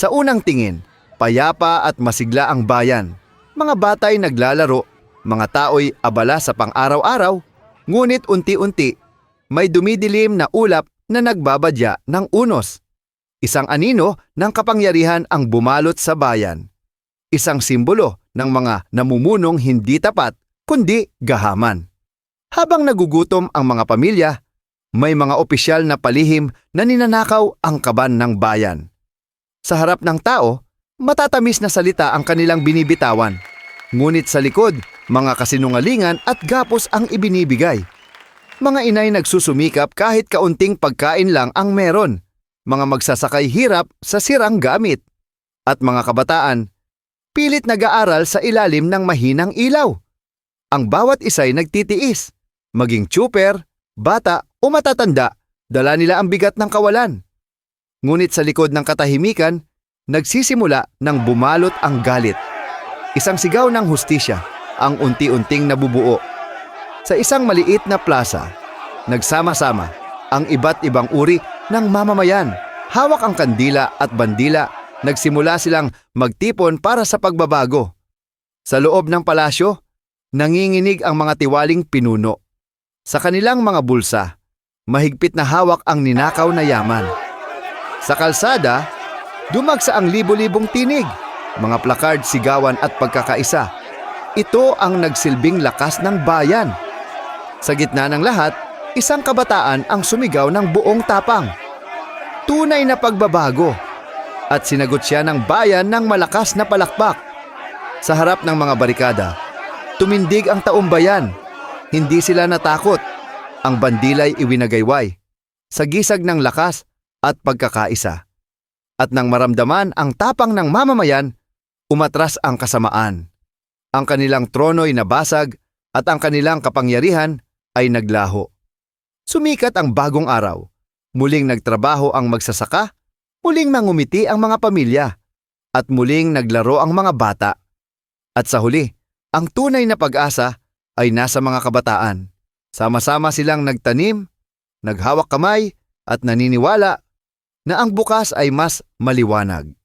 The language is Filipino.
Sa unang tingin, payapa at masigla ang bayan. Mga batay naglalaro, mga tao'y abala sa pang-araw-araw, ngunit unti-unti may dumidilim na ulap na nagbabadya ng unos. Isang anino ng kapangyarihan ang bumalot sa bayan. Isang simbolo ng mga namumunong hindi tapat kundi gahaman. Habang nagugutom ang mga pamilya, may mga opisyal na palihim na ninanakaw ang kaban ng bayan. Sa harap ng tao, matatamis na salita ang kanilang binibitawan. Ngunit sa likod, mga kasinungalingan at gapos ang ibinibigay. Mga inay nagsusumikap kahit kaunting pagkain lang ang meron. Mga magsasakay hirap sa sirang gamit. At mga kabataan, pilit nag-aaral sa ilalim ng mahinang ilaw. Ang bawat isa'y nagtitiis. Maging tsuper, bata o matatanda, dala nila ang bigat ng kawalan. Ngunit sa likod ng katahimikan, nagsisimula ng bumalot ang galit. Isang sigaw ng hustisya ang unti-unting nabubuo. Sa isang maliit na plaza, nagsama-sama ang iba't ibang uri ng mamamayan. Hawak ang kandila at bandila, nagsimula silang magtipon para sa pagbabago. Sa loob ng palasyo, nanginginig ang mga tiwaling pinuno. Sa kanilang mga bulsa, mahigpit na hawak ang ninakaw na yaman. Sa kalsada, dumagsa ang libo-libong tinig, mga placard, sigawan at pagkakaisa. Ito ang nagsilbing lakas ng bayan. Sa gitna ng lahat, isang kabataan ang sumigaw ng buong tapang. Tunay na pagbabago. At sinagot siya ng bayan ng malakas na palakpak. Sa harap ng mga barikada, tumindig ang taumbayan. Hindi sila natakot. Ang bandilay iwinagayway. Sa gisag ng lakas at pagkakaisa. At nang maramdaman ang tapang ng mamamayan, umatras ang kasamaan. Ang kanilang trono'y nabasag at ang kanilang kapangyarihan ay naglaho. Sumikat ang bagong araw. Muling nagtrabaho ang magsasaka, muling mangumiti ang mga pamilya, at muling naglaro ang mga bata. At sa huli, ang tunay na pag-asa ay nasa mga kabataan. Sama-sama silang nagtanim, naghawak kamay, at naniniwala na ang bukas ay mas maliwanag.